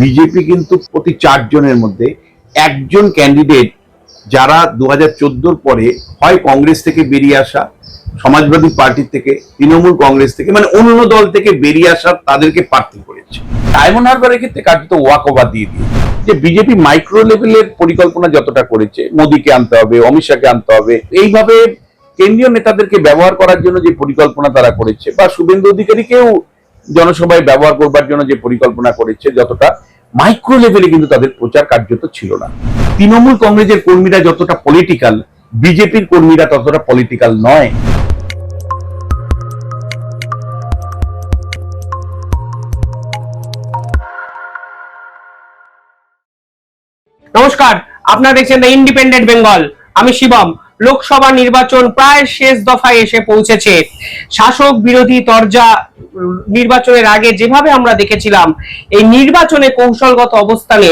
BJP কিন্তু প্রতি চারজনের মধ্যে একজন ক্যান্ডিডেট যারা দু হাজার পরে হয় কংগ্রেস থেকে বেরিয়ে আসা, সমাজবাদী পার্টি থেকে, তৃণমূল কংগ্রেস থেকে মানে অন্য দল থেকে বেরিয়ে আসা তাদেরকে প্রার্থী করেছে। ডায়মন্ড হারবারের ক্ষেত্রে কার্যত ওয়াক ওভার দিয়ে দিয়ে যে বিজেপি মাইক্রো লেভেলের পরিকল্পনা যতটা করেছে, মোদীকে আনতে হবে, অমিত শাহকে আনতে হবে, এইভাবে কেন্দ্রীয় নেতাদেরকে ব্যবহার করার জন্য যে পরিকল্পনা তারা করেছে, বা শুভেন্দু অধিকারীকেও জনসভায় ব্যবহার করবার জন্য যে পরিকল্পনা করেছে যতটা মাইক্রো লেভেলে কিন্তু তাদের প্রচার কার্যত ছিল না। তৃণমূল কংগ্রেসের কর্মীরা যতটা পলিটিক্যাল বিজেপির কর্মীরা ততটা পলিটিক্যাল নয়। নমস্কার, আপনারা দেখছেন ইন্ডিপেন্ডেন্ট বেঙ্গল আমি শিবম। লোকসভা নির্বাচন প্রায় শেষ দফায় এসে পৌঁছেছে। শাসক বিরোধী তরজা নির্বাচনের আগে যেভাবে আমরা দেখেছিলাম, এই নির্বাচনে কৌশলগত অবস্থানে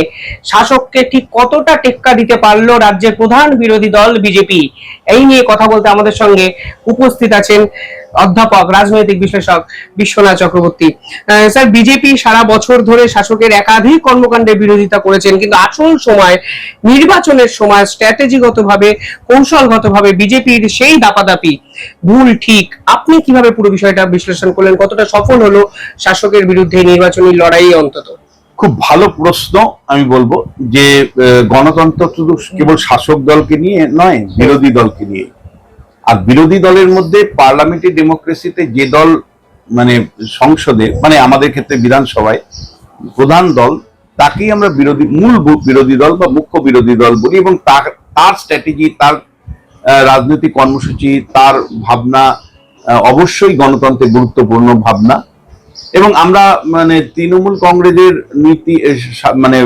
শাসককে ঠিক কতটা টেক্কা দিতে পারল রাজ্যের প্রধান বিরোধী দল বিজেপি? এই নিয়ে কথা বলতে আমাদের সঙ্গে উপস্থিত আছেন অধ্যাপক, রাজনৈতিক বিশ্লেষক বিশ্বনাথ চক্রবর্তী। স্যার, বিজেপি সারা বছর ধরে শাসকের একাধিক কর্মকাণ্ডের বিরোধিতা করেছেন, কিন্তু আসল সময়, নির্বাচনের সময় স্ট্র্যাটেজিগতভাবে, কৌশলগতভাবে বিজেপির সেই দাপাদাপি ভুল ঠিক। আপনি কীভাবে পুরো বিষয়টা বিশ্লেষণ করলেন? কতটা সফল হলো শাসকের বিরুদ্ধে নির্বাচনী লড়াই অন্তত? খুব ভালো প্রশ্ন আমি বলব যে গণতন্ত্র শুধু কেবল শাসক দলকে নিয়ে নয়, বিরোধী দলকে নিয়ে। আর বিরোধী দলের মধ্যে পার্লামেন্টারি ডেমোক্রেসিতে যে দল মানে সংসদে মানে আমাদের ক্ষেত্রে বিধানসভায় প্রধান দল, তাকেই আমরা বিরোধী, মূল বিরোধী দল বা মুখ্য বিরোধী দল বলি এবং তার তার স্ট্র্যাটেজি তার রাজনৈতিক কর্মসূচি, তার ভাবনা অবশ্যই গণতন্ত্রের গুরুত্বপূর্ণ ভাবনা। এবং আমরা মানে তৃণমূল কংগ্রেসের নীতি মানে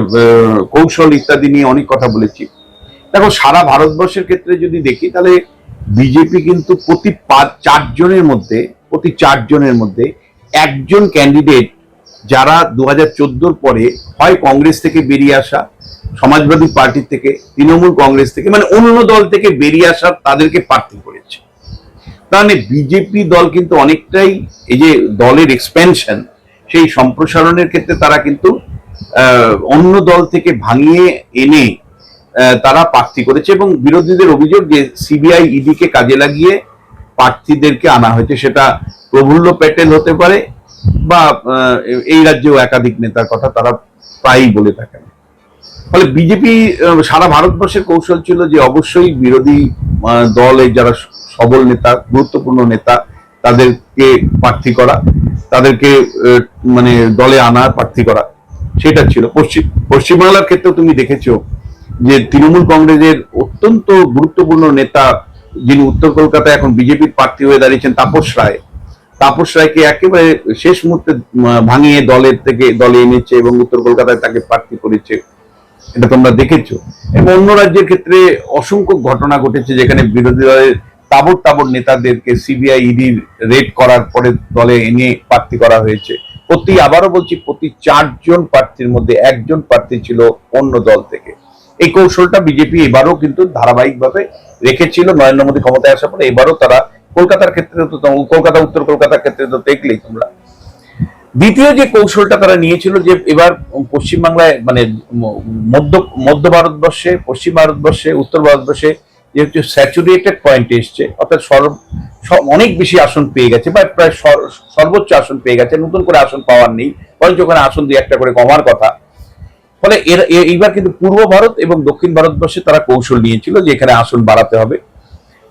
কৌশল ইত্যাদি নিয়ে অনেক কথা বলেছি। দেখো, সারা ভারতবর্ষের ক্ষেত্রে যদি দেখি, তাহলে বিজেপি কিন্তু প্রতি পাঁচ চারজনের মধ্যে, প্রতি চারজনের মধ্যে একজন ক্যান্ডিডেট যারা দু হাজার পরে হয় কংগ্রেস থেকে বেরিয়ে আসা, সমাজবাদী পার্টি থেকে, তৃণমূল কংগ্রেস থেকে মানে অন্য দল থেকে বেরিয়ে আসা তাদেরকে প্রার্থী করেছে। তাহলে বিজেপি দল কিন্তু অনেকটাই এই যে দলের এক্সপেনশন সেই সম্প্রসারণের ক্ষেত্রে তারা কিন্তু অন্য দল থেকে ভাঙিয়ে এনে তারা প্রার্থী করেছে এবং বিরোধীদের অভিযোগ যে সিবিআই ইডি কে কাজে লাগিয়ে প্রার্থীদেরকে আনা হয়েছে, সেটা প্রফুল্ল প্যাটেল হতে পারে বা এই রাজ্যেও একাধিক নেতার কথা তারা প্রায়ই বলে থাকেন। ফলে বিজেপি সারা ভারতবর্ষের কৌশল ছিল যে অবশ্যই বিরোধী দলের যারা সবল নেতা, গুরুত্বপূর্ণ নেতা, তাদেরকে প্রার্থী করা, তাদেরকে মানে দলে আনা, প্রার্থী করা, সেটা ছিল। পশ্চিম পশ্চিমবাংলার ক্ষেত্রেও তুমি দেখেছ যে তৃণমূল কংগ্রেসের অত্যন্ত গুরুত্বপূর্ণ নেতা, যিনি উত্তর কলকাতায় এখন বিজেপির প্রার্থী হয়ে দাঁড়িয়েছেন, তাপস রায়। তাপস রায়কে একেবারে শেষ মুহূর্তে ভাঙিয়ে দলের থেকে, দলে এনেছে এবং উত্তর কলকাতায় তাকে প্রার্থী করেছে। এটা তোমরা দেখেছ। এবং অন্য রাজ্যের ক্ষেত্রে অসংখ্য ঘটনা ঘটেছে যেখানে বিরোধী দলের তাবর তাবর নেতাদেরকে সিবিআই ইডি রেড করার পরে দলে এনে প্রার্থী করা হয়েছে। প্রতি, আবারও বলছি, প্রতি চারজন প্রার্থীর মধ্যে একজন প্রার্থী ছিল অন্য দল থেকে। এই কৌশলটা বিজেপি এবারও কিন্তু ধারাবাহিকভাবে রেখেছিল। নরেন্দ্র মোদী ক্ষমতায় আসার পরে এবারও তারা কলকাতার ক্ষেত্রে তো কলকাতা, উত্তর কলকাতার ক্ষেত্রে তো দেখলেই তোমরা। দ্বিতীয় যে কৌশলটা তারা নিয়েছিল যে এবার পশ্চিমবাংলায় মানে মধ্য মধ্য ভারতবর্ষে, পশ্চিম ভারতবর্ষে, উত্তর ভারতবর্ষে যে হচ্ছে স্যাচুরেটেড পয়েন্টে এসছে, অর্থাৎ সর্ব অনেক বেশি আসন পেয়ে গেছে, বা প্রায় সর- সর্বোচ্চ আসন পেয়ে গেছে, নতুন করে আসন পাওয়ার নেই, বরঞ্চ ওখানে আসন দুই একটা করে কমার কথা। ফলে এর এইবার কিন্তু পূর্ব ভারত এবং দক্ষিণ ভারতবর্ষে তারা কৌশল নিয়েছিল যে এখানে আসন বাড়াতে হবে।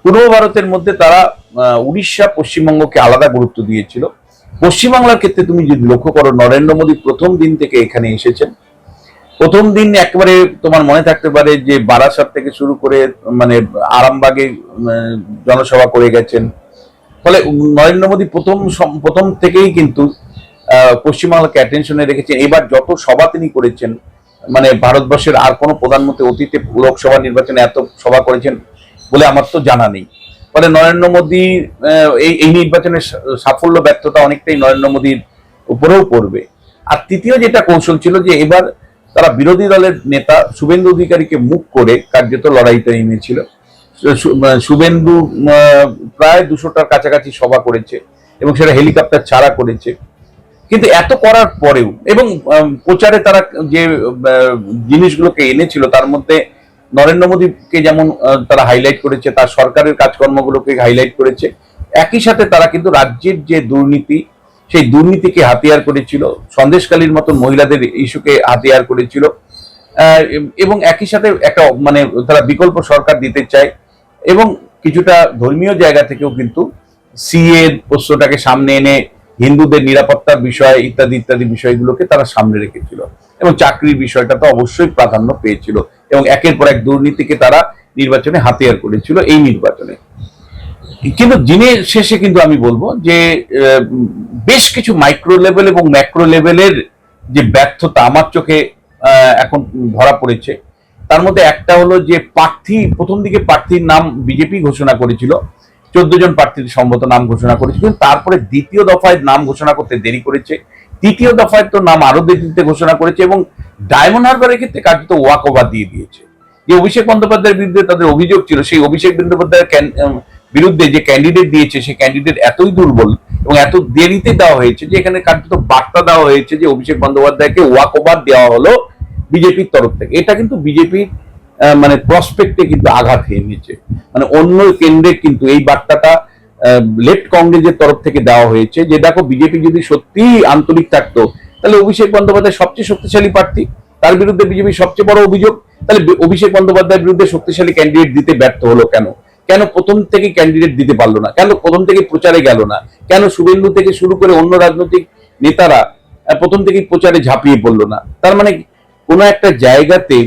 পূর্ব ভারতের মধ্যে তারা উড়িষ্যা পশ্চিমবঙ্গকে আলাদা গুরুত্ব দিয়েছিল। পশ্চিমবাংলার ক্ষেত্রে তুমি যদি লক্ষ্য করো, নরেন্দ্র মোদী প্রথম দিন থেকে এখানে এসেছেন। প্রথম দিন একবারে তোমার মনে থাকতে পারে যে বারাসাত থেকে শুরু করে মানে আরামবাগে জনসভা করে গেছেন। ফলে নরেন্দ্র মোদী প্রথম প্রথম থেকেই কিন্তু পশ্চিমবাংলাকে অ্যাটেনশনে রেখেছেন। এবার যত সভা তিনি করেছেন মানে ভারতবর্ষের আর কোনো প্রধানমন্ত্রী অতীতে লোকসভা নির্বাচনে এত সভা করেছেন বলে আমার তো জানা নেই। ফলে নরেন্দ্র মোদী এই এই নির্বাচনের সাফল্য, ব্যর্থতা অনেকটাই নরেন্দ্র মোদীর উপরেও পড়বে। আর তৃতীয় যেটা কৌশল ছিল যে এবার তারা বিরোধী দলের নেতা শুভেন্দু অধিকারীকে মুখ করে কার্যত লড়াইতে নেমেছিল। শুভেন্দু প্রায় দুশোটার কাছাকাছি সভা করেছে এবং সেটা হেলিকপ্টার ছাড়া করেছে। কিন্তু এত করার পরেও এবং প্রচারে তারা যে জিনিসগুলোকে এনেছিল তার মধ্যে নরেন্দ্র মোদীকে যেমন তারা হাইলাইট করেছে, তার সরকারের কাজকর্মগুলোকে হাইলাইট করেছে, একই সাথে তারা কিন্তু রাজ্যের যে দুর্নীতি, সেই দুর্নীতিকে হাতিয়ার করেছিল সন্দেশকালীর মতন মহিলাদের ইস্যুকে হাতিয়ার করেছিল এবং একই সাথে একটা মানে তারা বিকল্প সরকার দিতে চায়, এবং কিছুটা ধর্মীয় জায়গা থেকেও কিন্তু সিএ প্রশ্নটাকে সামনে এনে হিন্দুদের নিরাপত্তার বিষয় ইত্যাদি ইত্যাদি বিষয়গুলোকে তারা সামনে রেখেছিল। এবং চাকরির বিষয়টা তো অবশ্যই প্রাধান্য পেয়েছিল। এবং একের পর এক দুর্নীতিকে তারা নির্বাচনে হাতিয়ার করেছিল এই নির্বাচনে। কিন্তু দিনের শেষে কিন্তু আমি বলব যে বেশ কিছু মাইক্রো লেভেল এবং ম্যাক্রো লেভেলের যে ব্যর্থতা আমার চোখে এখন ধরা পড়েছে। তার মধ্যে একটা হলো যে প্রার্থী, প্রথম দিকে প্রার্থীর নাম বিজেপি ঘোষণা করেছিল। চোদ্দ জন প্রার্থীর সম্মত নাম ঘোষণা করেছিল কিন্তু তারপরে দ্বিতীয় দফায় নাম ঘোষণা করতে দেরি করেছে। তৃতীয় দফায় তো নাম আরও দেরিতে ঘোষণা করেছে এবং ডায়মন্ড হারবারের ক্ষেত্রে কার্যত ওয়াক ওভার দিয়ে দিয়েছে। যে অভিষেক বন্দ্যোপাধ্যায়ের বিরুদ্ধে তাদের অভিযোগ ছিল, সেই অভিষেক বন্দ্যোপাধ্যায়ের বিরুদ্ধে যে ক্যান্ডিডেট দিয়েছে, সেই ক্যান্ডিডেট এতই দুর্বল এবং এত দেরিতে দেওয়া হয়েছে যে এখানে কার্যত বার্তা দেওয়া হয়েছে যে অভিষেক বন্দ্যোপাধ্যায়কে ওয়াক ওভার দেওয়া হলো বিজেপির তরফ থেকে। এটা কিন্তু বিজেপির মানে প্রসপেক্টে কিন্তু আঘাত হেনেছে মানে অন্য কেন্দ্রে কিন্তু এই বার্তাটা লেফট কংগ্রেসের তরফ থেকে দেওয়া হয়েছে যে, দেখো বিজেপি যদি সত্যিই আন্তরিক থাকতো, তাহলে অভিষেক বন্দ্যোপাধ্যায় সবচেয়ে শক্তিশালী প্রার্থী। তার বিরুদ্ধে বিজেপির সবচেয়ে বড় অভিযোগ, তাহলে অভিষেক বন্দ্যোপাধ্যায়ের বিরুদ্ধে শক্তিশালী ক্যান্ডিডেট দিতে ব্যর্থ হলো কেন? কেন প্রথম থেকে ক্যান্ডিডেট দিতে পারল না? কেন প্রথম থেকে প্রচারে গেল না? কেন শুভেন্দু থেকে শুরু করে অন্য রাজনৈতিক নেতারা প্রথম থেকে প্রচারে ঝাঁপিয়ে পড়ল না? তার মানে কোন একটা জায়গাতে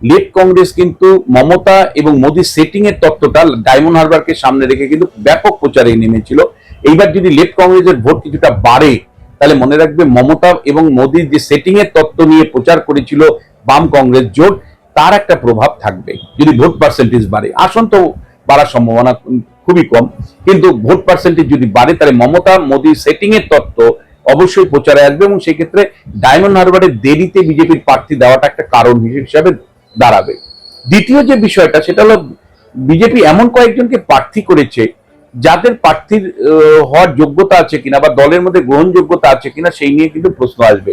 লেফট কংগ্রেস কিন্তু মমতা এবং মোদী সেটিং এর তত্ত্বটা ডায়মন্ড হারবারকে সামনে রেখে কিন্তু ব্যাপক প্রচারে নেমেছিল। এইবার যদি লেফট কংগ্রেসের ভোট কিছুটা বাড়ে, তাহলে মনে রাখবে মমতা এবং মোদীর যে সেটিং এর তত্ত্ব নিয়ে প্রচার করেছিল বাম কংগ্রেস জোট, তার একটা প্রভাব থাকবে। যদি ভোট পার্সেন্টেজ বাড়ে, আসন তো বাড়ার সম্ভাবনা খুবই কম, কিন্তু ভোট পার্সেন্টেজ যদি বাড়ে, তাহলে মমতা, মোদী সেটিং এর তত্ত্ব অবশ্যই প্রচারে আসবে এবং সেক্ষেত্রে ডায়মন্ড হারবারের দেরিতে বিজেপির প্রার্থী দেওয়াটা একটা কারণ হিসেবে দাঁড়াবে। দ্বিতীয় যে বিষয়টা, সেটা হলো বিজেপি এমন কয়েকজনকে প্রার্থী করেছে, যাদের প্রার্থীর হওয়ার যোগ্যতা আছে কিনা বা দলের মধ্যে গ্রহণযোগ্যতা আছে কিনা সেই নিয়ে কিন্তু প্রশ্ন আসবে।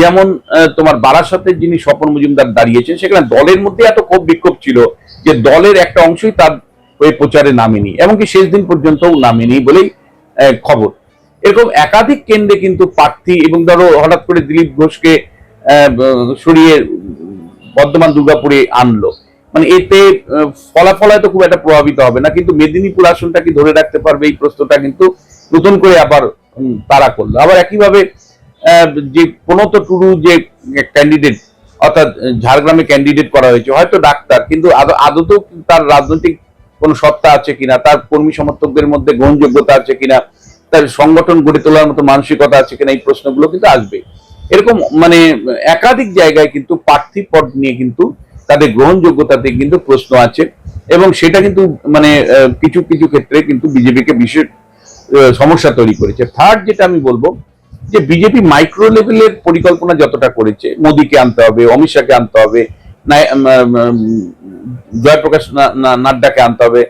যেমন তোমার বারাসাতের যিনি স্বপন মজুমদার দাঁড়িয়েছেন, সেখানে দলের মধ্যে এত ক্ষোভ বিক্ষোভ ছিল যে দলের একটা অংশই তার ওই প্রচারে নামেনি, এমনকি শেষ দিন পর্যন্তও নামেনি বলেই খবর। এরকম একাধিক কেন্দ্রে কিন্তু প্রার্থী এবং ধরো হঠাৎ করে দিলীপ ঘোষকে সরিয়ে বর্ধমান দুর্গাপুরে আনলো। মানে এতে ফলাফল হয়তো খুব একটা প্রভাবিত হবে না, কিন্তু মেদিনীপুর আসনটা কি ধরে রাখতে পারবে এই প্রশ্নটা কিন্তু নতুন করে আবার তারা করল। আবার একইভাবে যে প্রণত টুডু যে ক্যান্ডিডেট অর্থাৎ ঝাড়গ্রামে ক্যান্ডিডেট করা হয়েছে, হয়তো ডাক্তার, কিন্তু আদতেও তার রাজনৈতিক কোনো সত্তা আছে কিনা, তার কর্মী সমর্থকদের মধ্যে গ্রহণযোগ্যতা আছে কিনা, তার সংগঠন গড়ে তোলার মতো মানসিকতা আছে কিনা, এই প্রশ্নগুলো কিন্তু আসবে। এরকম মানে একাধিক জায়গায় কিন্তু প্রার্থী পদ নিয়ে কিন্তু তাদের গ্রহণযোগ্যতাতে কিন্তু প্রশ্ন আছে এবং সেটা কিন্তু মানে কিছু কিছু ক্ষেত্রে কিন্তু বিজেপিকে বিশেষ সমস্যা তৈরি করেছে। থার্ড যেটা আমি বলব, যে বিজেপি মাইক্রো লেভেলের পরিকল্পনা যতটা করেছে, মোদীকে আনতে হবে, অমিত শাহকে আনতে হবে জয়প্রকাশ নাড্ডাকে আনতে হবে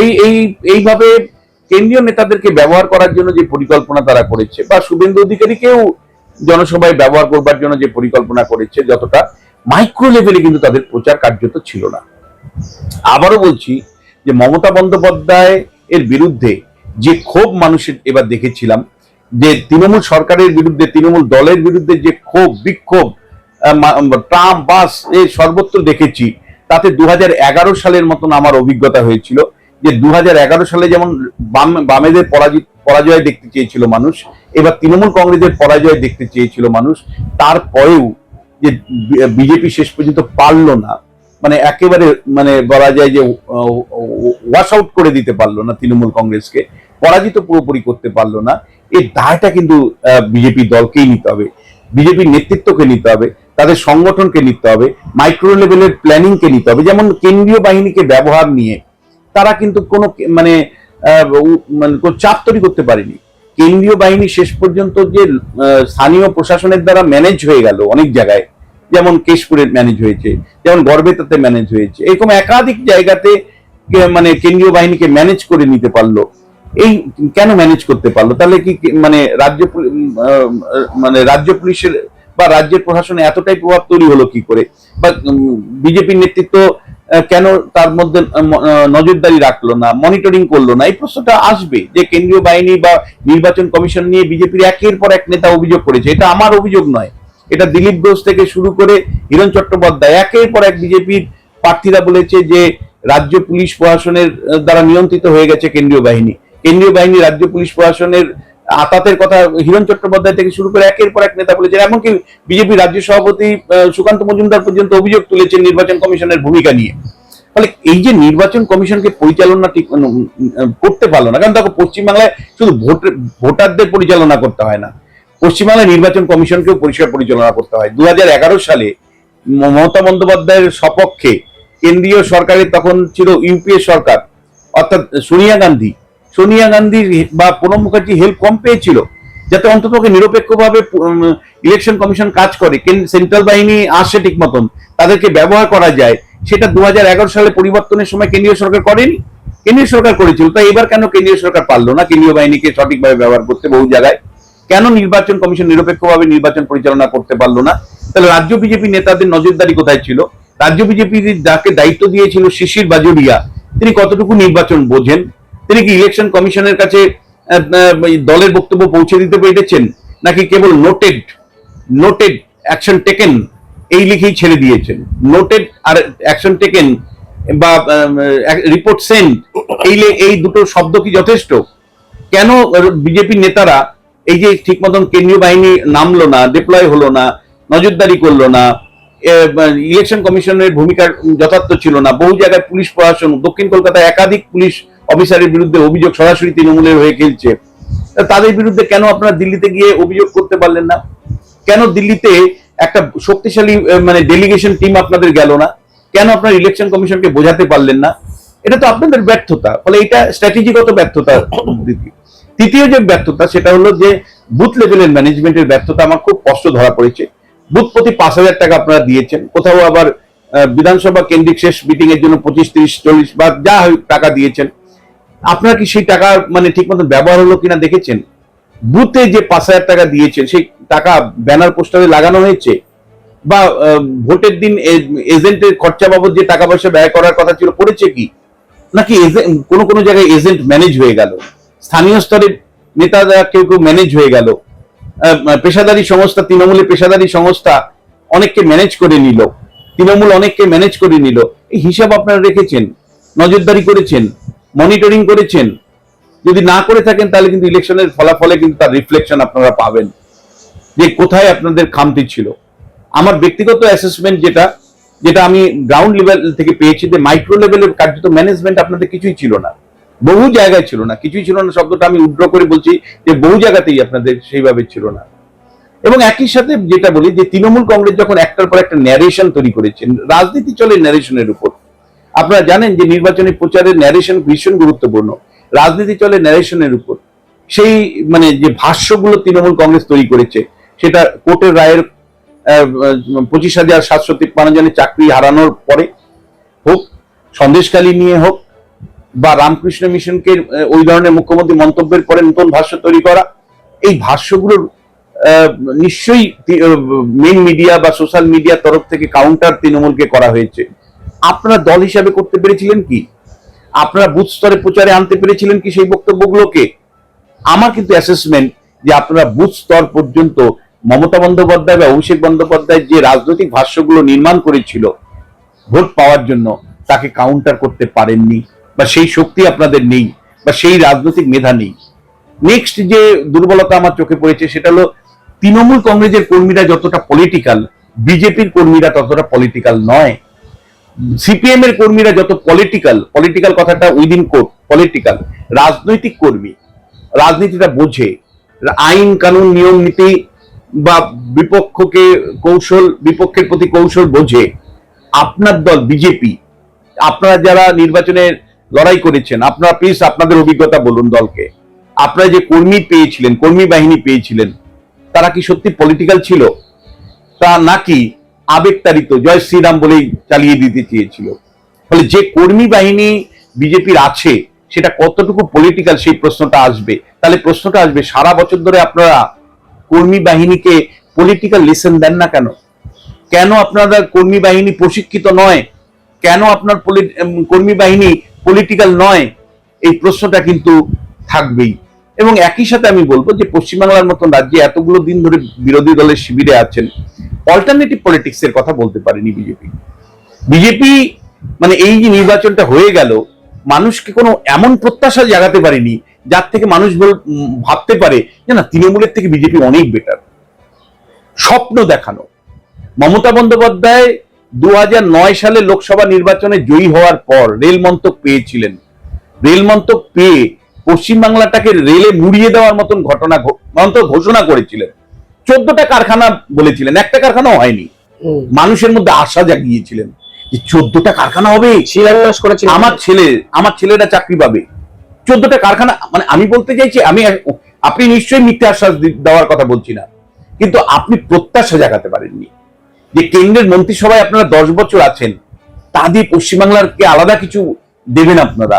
এই এই, এইভাবে কেন্দ্রীয় নেতাদেরকে ব্যবহার করার জন্য যে পরিকল্পনা তারা করেছে, বা শুভেন্দু অধিকারীকেও জনসভায় ব্যবহার করবার জন্য যে পরিকল্পনা করেছে যতটা মাইক্রো লেভেলে কিন্তু তাদের প্রচার কার্যত ছিল না। আবারও বলছি যে মমতা বন্দ্যোপাধ্যায় এর বিরুদ্ধে যে ক্ষোভ মানুষের এবার দেখেছিলাম যে তৃণমূল সরকারের বিরুদ্ধে তৃণমূল দলের বিরুদ্ধে যে ক্ষোভ বিক্ষোভ আহ, মা- ট্রাম বাস এই সর্বত্র দেখেছি তাতে দু হাজার এগারো সালের মতন আমার অভিজ্ঞতা হয়েছিল যে দু হাজার এগারো সালে যেমন বাম বামেদের পরাজিত পরাজয় দেখতে চেয়েছিল মানুষ। এবার তৃণমূল কংগ্রেসের পরাজয় দেখতে চেয়েছিল মানুষ। তারপরেও যে বিজেপি শেষ পর্যন্ত পারল না মানে একেবারে মানে বলা যায় যে ওয়াশ আউট করে দিতে পারল না তৃণমূল কংগ্রেসকে, পরাজিত পুরোপুরি করতে পারল না। এই দায়টা কিন্তু বিজেপি দলকেই নিতে হবে। বিজেপির নেতৃত্বকে নিতে হবে, তাদের সংগঠনকে নিতে হবে মাইক্রো লেভেলের প্ল্যানিংকে নিতে হবে। যেমন কেন্দ্রীয় বাহিনীকে ব্যবহার নিয়ে, তারা কিন্তু কোনো মানে মানে চাপ তৈরি করতে পারেনি। কেন্দ্রীয় বাহিনী শেষ পর্যন্ত যে স্থানীয় প্রশাসনের দ্বারা ম্যানেজ হয়ে গেল অনেক জায়গায়, যেমন কেশপুরের ম্যানেজ হয়েছে, যেমন গড়বেতাতে ম্যানেজ হয়েছে, এরকম একাধিক জায়গাতে মানে কেন্দ্রীয় বাহিনীকে ম্যানেজ করে নিতে পারল। এই কেন ম্যানেজ করতে পারল? তাহলে কি মানে রাজ্য মানে রাজ্য পুলিশের বা রাজ্যের প্রশাসনে এতটাই প্রভাব তৈরি হলো কি করে? বা বিজেপির নেতৃত্ব কেন তার মধ্যে নজরদারি রাখল না মনিটরিং করল না? এই প্রশ্নটা আসবে যে কেন্দ্রীয় বাহিনী বা নির্বাচন কমিশন নিয়ে বিজেপির একের পর এক নেতা অভিযোগ করেছে। এটা আমার অভিযোগ নয়। এটা দিলীপ ঘোষ থেকে শুরু করে হিরণ চট্টোপাধ্যায়। একের পর এক বিজেপির প্রার্থীরা বলেছে যে রাজ্য পুলিশ প্রশাসনের দ্বারা নিয়ন্ত্রিত হয়ে গেছে কেন্দ্রীয় বাহিনী। কেন্দ্রীয় বাহিনী রাজ্য পুলিশ প্রশাসনের আতাতের কথা হিরণ চট্টোপাধ্যায় থেকে শুরু করে একের পর এক নেতা বলেছেন এমনকি বিজেপি রাজ্য সভাপতি সুকান্ত মজুমদার পর্যন্ত অভিযোগ তুলেছেন নির্বাচন কমিশনের ভূমিকা নিয়ে। ফলে এই যে নির্বাচন কমিশনকে পরিচালনা ঠিক উম, করতে পারল না কারণ দেখো পশ্চিমবাংলায় শুধু ভোট ভোটারদের পরিচালনা করতে হয় না পশ্চিমবাংলায় নির্বাচন কমিশনকেও পরিষ্কার পরিচালনা করতে হয়। দু হাজার এগারো সালে মমতা বন্দ্যোপাধ্যায়ের সপক্ষে কেন্দ্রীয় সরকারের তখন ছিল ইউপিএ সরকার অর্থাৎ সোনিয়া গান্ধী সোনিয়া গান্ধী বা প্রণব মুখার্জি হেল্প কম পেয়েছিল, যাতে অন্তত নিরপেক্ষভাবে ইলেকশন কমিশন কাজ করে। সেন্ট্রাল বাহিনী আসে ঠিক মতন, তাদেরকে ব্যবহার করা যায়, সেটা দু সালে পরিবর্তনের সময় কেন্দ্রীয় সরকার করেনি। কেন্দ্রীয় সরকার করেছিল, তাই এবার কেন কেন্দ্রীয় সরকার পারল না কেন্দ্রীয় বাহিনীকে সঠিকভাবে ব্যবহার করতে বহু জায়গায়? কেন নির্বাচন কমিশন নিরপেক্ষভাবে নির্বাচন পরিচালনা করতে পারল না? তাহলে রাজ্য বিজেপি নেতাদের নজরদারি কোথায় ছিল? রাজ্য বিজেপি যাকে দায়িত্ব দিয়েছিল শিশির বাজুরিয়া, তিনি কতটুকু নির্বাচন বোঝেন? তিনি কি ইলেকশন কমিশনের কাছে দলের বক্তব্য পৌঁছে দিতে পেরেছেন? নাকি কেবল নোটেড নোটেড অ্যাকশন টেকেন এই লিখেই ছেড়ে দিয়েছেন? নোটেড আর অ্যাকশন টেকেন বা রিপোর্ট সেন্ড এই এই দুটো শব্দ কি যথেষ্ট? কেন বিজেপি নেতারা এই যে ঠিক মতন কেন্দ্রীয় বাহিনী নামলো না ডিপ্লয় হলো না, নজরদারি করল না ইলেকশন কমিশনের ভূমিকা যথার্থ ছিল না। বহু জায়গায় পুলিশ প্রশাসন, দক্ষিণ কলকাতায় একাধিক পুলিশ অফিসারের বিরুদ্ধে অভিযোগ সরাসরি তৃণমূলের হয়ে খেলছে। তাদের বিরুদ্ধে কেন আপনারা দিল্লিতে গিয়ে অভিযোগ করতে পারলেন না? কেন দিল্লিতে একটা শক্তিশালী মানে ডেলিগেশন টিম আপনাদের গেল না? কেন আপনার ইলেকশন কমিশনকে বোঝাতে পারলেন না? এটা তো আপনাদের ব্যর্থতা। ফলে এটা স্ট্র্যাটেজিগত ব্যর্থতা তৃতীয় যে ব্যর্থতা, সেটা হলো যে বুথ লেভেলের ম্যানেজমেন্টের ব্যর্থতা আমার খুব কষ্ট ধরা পড়েছে। বুথ প্রতি পাঁচ হাজার টাকা আপনারা দিয়েছেন। কোথাও আবার বিধানসভা কেন্দ্রিক শেষ মিটিং এর জন্য পঁচিশ, তিরিশ, চল্লিশ বা যা টাকা দিয়েছেন। আপনারা কি সেই টাকা মানে ঠিক মতো ব্যবহার হলো কিনা দেখেছেন? বুথে যে পাঁচ হাজার টাকা দিয়েছেন, সেই টাকা ব্যানার পোস্টারে লাগানো হয়েছে? বা ভোটের দিন এজেন্টের খরচা বাবদ যে টাকা পয়সা ব্যয় করার কথা ছিল, করেছে কি? নাকি কোনো কোনো জায়গায় এজেন্ট ম্যানেজ হয়ে গেল? স্থানীয় স্তরের নেতারা কেউ কেউ ম্যানেজ হয়ে গেল? পেশাদারি সংস্থা, তৃণমূলের পেশাদারি সংস্থা অনেককে ম্যানেজ করে নিল। তৃণমূল অনেককে ম্যানেজ করে নিল। এই হিসাব আপনারা রেখেছেন, নজরদারি করেছেন মনিটরিং করেছেন। যদি না করে থাকেন, তাহলে কিন্তু ইলেকশনের ফলাফলে কিন্তু তার রিফ্লেকশন আপনারা পাবেন। যে কোথায় আপনাদের খামতি ছিল। আমার ব্যক্তিগত অ্যাসেসমেন্ট যেটা যেটা আমি গ্রাউন্ড লেভেল থেকে পেয়েছি যে মাইক্রো লেভেলের কার্যত ম্যানেজমেন্ট আপনাদের কিছুই ছিল না। বহু জায়গায় ছিল না, কিছুই ছিল না, শব্দটা আমি উড্র করে বলছি যে বহু জায়গাতেই আপনাদের সেইভাবে ছিল না। এবং একই সাথে যেটা বলি যে তৃণমূল কংগ্রেস যখন একটার পর একটা ন্যারেশন তৈরি করেছেন রাজনীতি চলে ন্যারেশনের উপর। আপনারা জানেন যে নির্বাচনী প্রচারের ন্যারেশন ভীষণ গুরুত্বপূর্ণ, রাজনীতি চলে ন্যারেশনের উপর। সেই মানে যে ভাষ্যগুলো তৃণমূল কংগ্রেস তৈরি করেছে, সেটা কোর্টের রায়ের পঁচিশ হাজার সাতশো তিপ্পান্ন জনের চাকরি হারানোর পরে হোক সন্দেশকালী নিয়ে হোক বা রামকৃষ্ণ মিশনকে ওই ধরনের মুখ্যমন্ত্রী মন্তব্যের পরে নতুন ভাষ্য তৈরি করা, এই ভাষ্যগুলোর নিশ্চয়ই মেন মিডিয়া বা সোশ্যাল মিডিয়ার তরফ থেকে কাউন্টার তৃণমূলকে করা হয়েছে। আপনারা দল হিসাবে করতে পেরেছিলেন কি? আপনারা বুথ স্তরে প্রচারে আনতে পেরেছিলেন কি সেই বক্তব্যগুলোকে? আমার কিন্তু অ্যাসেসমেন্ট যে আপনারা বুথ স্তর পর্যন্ত মমতা বন্দ্যোপাধ্যায় বা অভিষেক বন্দ্যোপাধ্যায় যে রাজনৈতিক ভাষ্যগুলো নির্মাণ করেছিল, ভোট পাওয়ার জন্য তাকে কাউন্টার করতে পারেননি। বা সেই শক্তি আপনাদের নেই, বা সেই রাজনৈতিক মেধা নেই। নেক্সট যে দুর্বলতা আমার চোখে পড়েছে, সেটা হলো তৃণমূল কংগ্রেসের কর্মীরা যতটা পলিটিক্যাল বিজেপির কর্মীরা ততটা পলিটিক্যাল নয়। সিপিএম এর কর্মীরা যত পলিটিক্যাল পলিটিক্যাল কথাটা উইদিন কোর্ট পলিটিক্যাল রাজনৈতিক কর্মী, রাজনীতিটা বোঝে। আইন, কানুন, নিয়ম, নীতি বা বিপক্ষকে কৌশল, বিপক্ষের প্রতি কৌশল বোঝে। আপনার দল, বিজেপি, আপনারা যারা নির্বাচনে লড়াই করেছেন। আপনারা প্লিজ আপনাদের অভিজ্ঞতা বলুন দলকে। আপনারা যে কর্মী পেয়েছিলেন, কর্মী বাহিনী পেয়েছিলেন, তারা কি সত্যি পলিটিক্যাল ছিল? তা নাকি আবেগতাড়িত, জয় শ্রীরাম বলেই চালিয়ে দিতে চেয়েছিল? ফলে যে কর্মী বাহিনী বিজেপির আছে, সেটা কতটুকু পলিটিক্যাল সেই প্রশ্নটা আসবে? তাহলে প্রশ্নটা আসবে, সারা বছর ধরে আপনারা কর্মী বাহিনীকে পলিটিক্যাল লিসেন দেন না কেন? কেন আপনারা কর্মী বাহিনী প্রশিক্ষিত নয়? কেন আপনার কর্মী বাহিনী পলিটিক্যাল নয়? এই প্রশ্নটা কিন্তু থাকবেই। এবং একই সাথে আমি বলব যে পশ্চিমবাংলার মতন রাজ্যে এতগুলো দিন ধরে বিরোধী দলের শিবিরে আছেন অল্টারনেটিভ পলিটিক্স এর কথা বলতে পারেনি বিজেপি। বিজেপি মানে এই যে নির্বাচনটা হয়ে গেল, মানুষকে কোনো এমন প্রত্যাশা জাগাতে পারেনি, যার থেকে মানুষ ভাবতে পারে যে না, তৃণমূলের থেকে বিজেপি অনেক বেটার স্বপ্ন দেখানো। মমতা বন্দ্যোপাধ্যায় দু হাজার নয় সালে লোকসভা নির্বাচনে জয়ী হওয়ার পর রেল মন্তক পেয়েছিলেন। রেল মন্তক পেয়ে পশ্চিমবাংলাটাকে রেলে মুড়িয়ে দেওয়ার মতন ঘটনা মন্তক ঘোষণা করেছিলেন। চোদ্দটা কারখানা বলেছিলেন একটা কারখানাও হয়নি। মানুষের মধ্যে আশা জাগিয়েছিলেন যে চোদ্দটা কারখানা হবে। শিলান্যাস করেছিলেন। আমার ছেলে আমার ছেলেরা চাকরি পাবে। চোদ্দটা কারখানা মানে আমি বলতে চাইছি আমি আপনি নিশ্চয়ই মিথ্যা আশ্বাস দেওয়ার কথা বলছি না। কিন্তু আপনি প্রত্যাশা জাগাতে পারেননি। যে কেন্দ্রের মন্ত্রিসভায় আপনারা দশ বছর আছেন, তা দিয়ে পশ্চিমবাংলারকে আলাদা কিছু দেবেন আপনারা,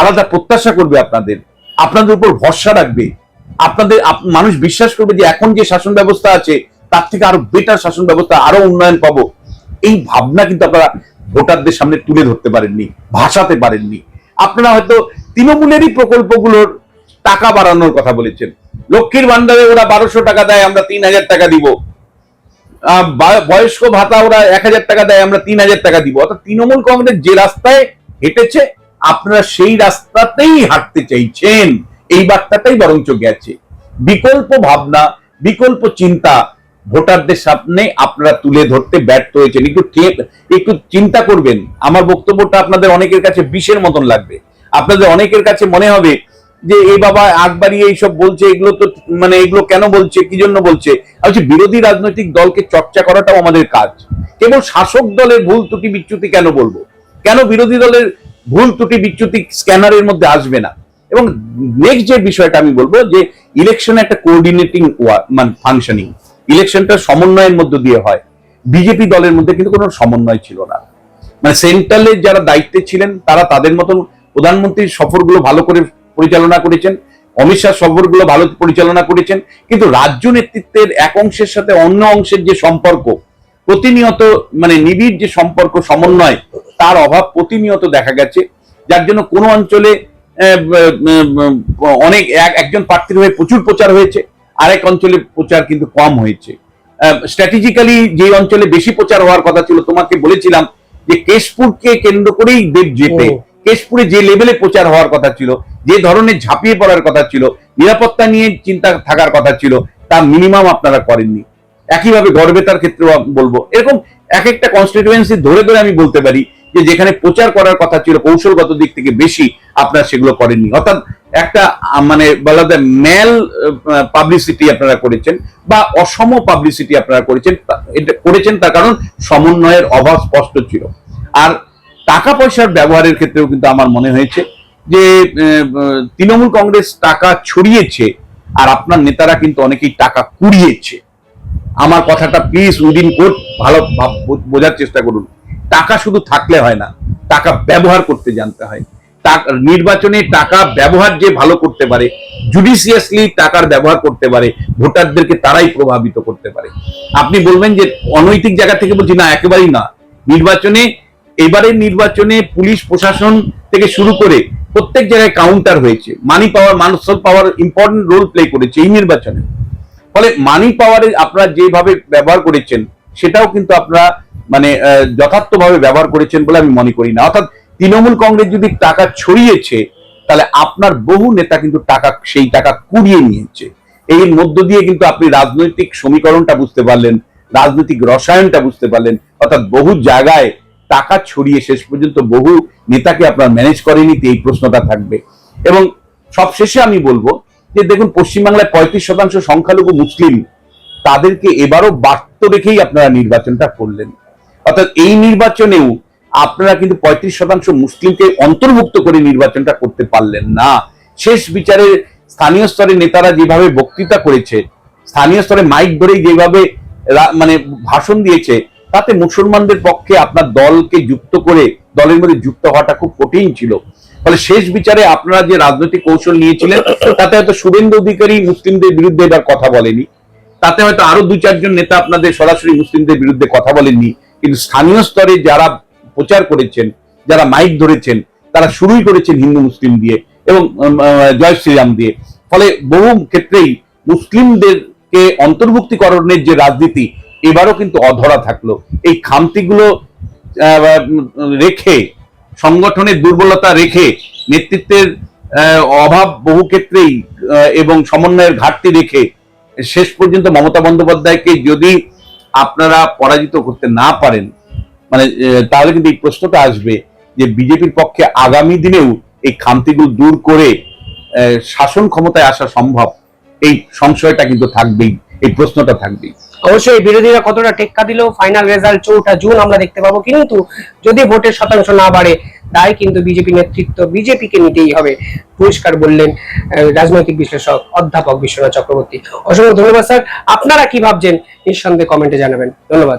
আলাদা প্রত্যাশা করবে আপনাদের আপনাদের উপর ভরসা রাখবে, আপনাদের মানুষ বিশ্বাস করবে যে এখন যে শাসন ব্যবস্থা আছে, তার থেকে আরও বেটার শাসন ব্যবস্থা, আরও উন্নয়ন পাবো। এই ভাবনা কিন্তু আপনারা ভোটারদের সামনে তুলে ধরতে পারেননি, ভাসাতে পারেননি। আপনারা হয়তো তৃণমূলেরই প্রকল্পগুলোর টাকা বাড়ানোর কথা বলেছেন। লক্ষ্মীর ভান্ডারে ওরা বারোশো টাকা দেয়, আমরা তিন হাজার টাকা দিব। বয়স্ক ভাতা ওরা এক হাজার টাকা দেয়, আমরা তিন হাজার টাকা দিব। অর্থাৎ তৃণমূল কংগ্রেস যে রাস্তায় হেঁটেছে, আপনারা সেই রাস্তাতেই হাঁটতে চাইছেন। এই বার্তাটাই বরঞ্চ গেছে। বিকল্প ভাবনা, বিকল্প চিন্তা ভোটারদের সামনে আপনারা তুলে ধরতে ব্যর্থ হয়েছেন। একটু একটু চিন্তা করবেন। আমার বক্তব্যটা আপনাদের অনেকের কাছে বিষের মতন লাগবে। আপনাদের অনেকের কাছে মনে হবে যে এই বাবা আকবারি এইসব বলছে এগুলো তো মানে এগুলো কেন বলছে কি জন্য বলছে? বলছি, বিরোধী রাজনৈতিক দলকে চর্চা করাটাও আমাদের কাজ। কেবল শাসক দলের ভুল ত্রুটি বিচ্যুতি কেন বলব? কেন বিরোধী দলের ভুল ত্রুটি বিচ্যুতি স্ক্যানারের মধ্যে আসবে না? এবং নেক্সট যে বিষয়টা আমি বলব যে ইলেকশনে একটা কোঅর্ডিনেটিং মানে ফাংশনিং ইলেকশনটা সমন্বয়ের মধ্য দিয়ে হয়। বিজেপি দলের মধ্যে কিন্তু কোনো সমন্বয় ছিল না। মানে সেন্ট্রালের যারা দায়িত্বে ছিলেন তারা তাদের মতন প্রধানমন্ত্রীর সফরগুলো ভালো করে পরিচালনা করেছেন অমিত শাহ সফরগুলো ভালো পরিচালনা করেছেন কিন্তু রাজ্য নেতৃত্বের এক অংশের সাথে অন্য অংশের যে সম্পর্ক প্রতিনিয়ত মানে নিবিড় যে সম্পর্ক সমন্বয় তার অভাব প্রতিনিয়ত দেখা গেছে যার জন্য কোনো অঞ্চলে অনেক এক- একজন প্রার্থীর হয়ে প্রচুর প্রচার হয়েছে আরেক অঞ্চলে প্রচার কিন্তু কম হয়েছে স্ট্র্যাটেজিক্যালি যে অঞ্চলে বেশি প্রচার হওয়ার কথা ছিল তোমাকে বলেছিলাম যে কেশপুরকে কেন্দ্র করেই দেব যেতে হুম। কেশপুরে যে লেভেলে প্রচার হওয়ার কথা ছিল যে ধরনের ঝাঁপিয়ে পড়ার কথা ছিল, নিরাপত্তা নিয়ে চিন্তা থাকার কথা ছিল, তা মিনিমাম আপনারা করেননি। একইভাবে গড়বেতার ক্ষেত্রেও বলব, এরকম এক একটা কনস্টিটুয়েন্সি ধরে ধরে আমি বলতে পারি যে যেখানে প্রচার করার কথা ছিল, কৌশলগত দিক থেকে বেশি আপনারা সেগুলো করেননি। অর্থাৎ একটা মানে বলা যায় ম্যাল পাবলিসিটি আপনারা করেছেন বা অসম পাবলিসিটি আপনারা করেছেন এটা করেছেন তার কারণ সমন্বয়ের অভাব স্পষ্ট ছিল। আর টাকা পয়সার ব্যবহারের ক্ষেত্রেও কিন্তু আমার মনে হয়েছে যে তৃণমূল কংগ্রেস টাকা ছড়িয়েছে, আর আপনার নেতারা কিন্তু অনেকেই টাকা কুড়িয়েছে। আমার কথাটা প্লিজ উইদিন কোর্ট ভালো বোঝার চেষ্টা করুন। টাকা শুধু থাকলে হয় না, টাকা ব্যবহার করতে জানতে হয়। নির্বাচনে টাকা ব্যবহার যে ভালো করতে পারে জুডিশিয়াসলি টাকার ব্যবহার করতে পারে, ভোটারদেরকে তারাই প্রভাবিত করতে পারে। আপনি বলবেন যে অনৈতিক জায়গা থেকে বলছি, না, একেবারেই না। নির্বাচনে এবারের নির্বাচনে পুলিশ প্রশাসন থেকে শুরু করে প্রত্যেক জায়গায় কাউন্টার হয়েছে। Money power muscle power important role play করেছে এই নির্বাচনে। ফলে মানি পাওয়ারে আপনারা যেভাবে ব্যবহার করেছেন, সেটাও কিন্তু আপনারা মানে যথার্থভাবে ব্যবহার করেছেন বলে আমি মনে করি না। অর্থাৎ তৃণমূল কংগ্রেস যদি টাকা ছড়িয়েছে, তাহলে আপনার বহু নেতা কিন্তু টাকা, সেই টাকা কুড়িয়ে নিয়েছে। এর মধ্য দিয়ে কিন্তু আপনি রাজনৈতিক সমীকরণটা বুঝতে পারলেন, রাজনৈতিক রসায়নটা বুঝতে পারলেন, অর্থাৎ বহু জায়গায় টাকা ছড়িয়ে শেষ পর্যন্ত বহু নেতাকে আপনার ম্যানেজ করেনি এই প্রশ্নটা থাকবে। এবং সবশেষে আমি বলব যে দেখুন, পশ্চিমবাংলায় পঁয়ত্রিশ শতাংশ সংখ্যালঘু মুসলিম, তাদেরকে এবারও বার্ত রেখেই আপনারা নির্বাচনটা করলেন। অর্থাৎ এই নির্বাচনেও আপনারা কিন্তু পঁয়ত্রিশ শতাংশ মুসলিমকে অন্তর্ভুক্ত করে নির্বাচনটা করতে পারলেন না। শেষ বিচারে স্থানীয় স্তরে নেতারা যেভাবে বক্তৃতা করেছে, স্থানীয় স্তরে মাইক ধরেই যেভাবে মানে ভাষণ দিয়েছে তাতে মুসলমানদের পক্ষে আপনার দলকে যুক্ত করে, দলের মধ্যে যুক্ত হওয়াটা খুব কঠিন ছিল। ফলে শেষ বিচারে আপনারা যে রাজনৈতিক কৌশল নিয়েছিলেন, তাতে হয়তো শুভেন্দু অধিকারী মুসলিমদের বিরুদ্ধে এবার কথা বলেনি। তাতে হয়তো আরও দু চারজন নেতা আপনাদের সরাসরি মুসলিমদের বিরুদ্ধে কথা বলেননি। কিন্তু স্থানীয় স্তরে যারা প্রচার করেছেন, যারা মাইক ধরেছেন, তারা শুরুই করেছেন হিন্দু, মুসলিম দিয়ে এবং জয় শ্রীরাম দিয়ে। ফলে বহু ক্ষেত্রেই মুসলিমদেরকে অন্তর্ভুক্তিকরণের যে রাজনীতি এবারও কিন্তু অধরা থাকল। এই খামতিগুলো রেখে, সংগঠনের দুর্বলতা রেখে নেতৃত্বের অভাব বহু ক্ষেত্রেই এবং সমন্বয়ের ঘাটতি রেখে শেষ পর্যন্ত মমতা বন্দ্যোপাধ্যায়কে যদি আপনারা পরাজিত করতে না পারেন মানে তাহলে কিন্তু এই প্রশ্নটা আসবে যে বিজেপির পক্ষে আগামী দিনেও এই খামতিগুলো দূর করে শাসন ক্ষমতায় আসা সম্ভব, এই সংশয়টা কিন্তু থাকবেই। এই প্রশ্নটা থাকবে অবশ্যই বিরোধীরা কতটা টেক্কা দিলেও ফাইনাল রেজাল্ট চৌঠা জুন আমরা দেখতে পাবো। কিন্তু যদি ভোটের শতাংশ না বাড়ে, তাই কিন্তু বিজেপি নেতৃত্ব বিজেপিকে নিতেই হবে পুরস্কার বললেন রাজনৈতিক বিশ্লেষক, অধ্যাপক বিশ্বনাথ চক্রবর্তী। অসংখ্য ধন্যবাদ, স্যার। আপনারা কি ভাবছেন, নিঃসন্দেহে কমেন্টে জানাবেন। ধন্যবাদ।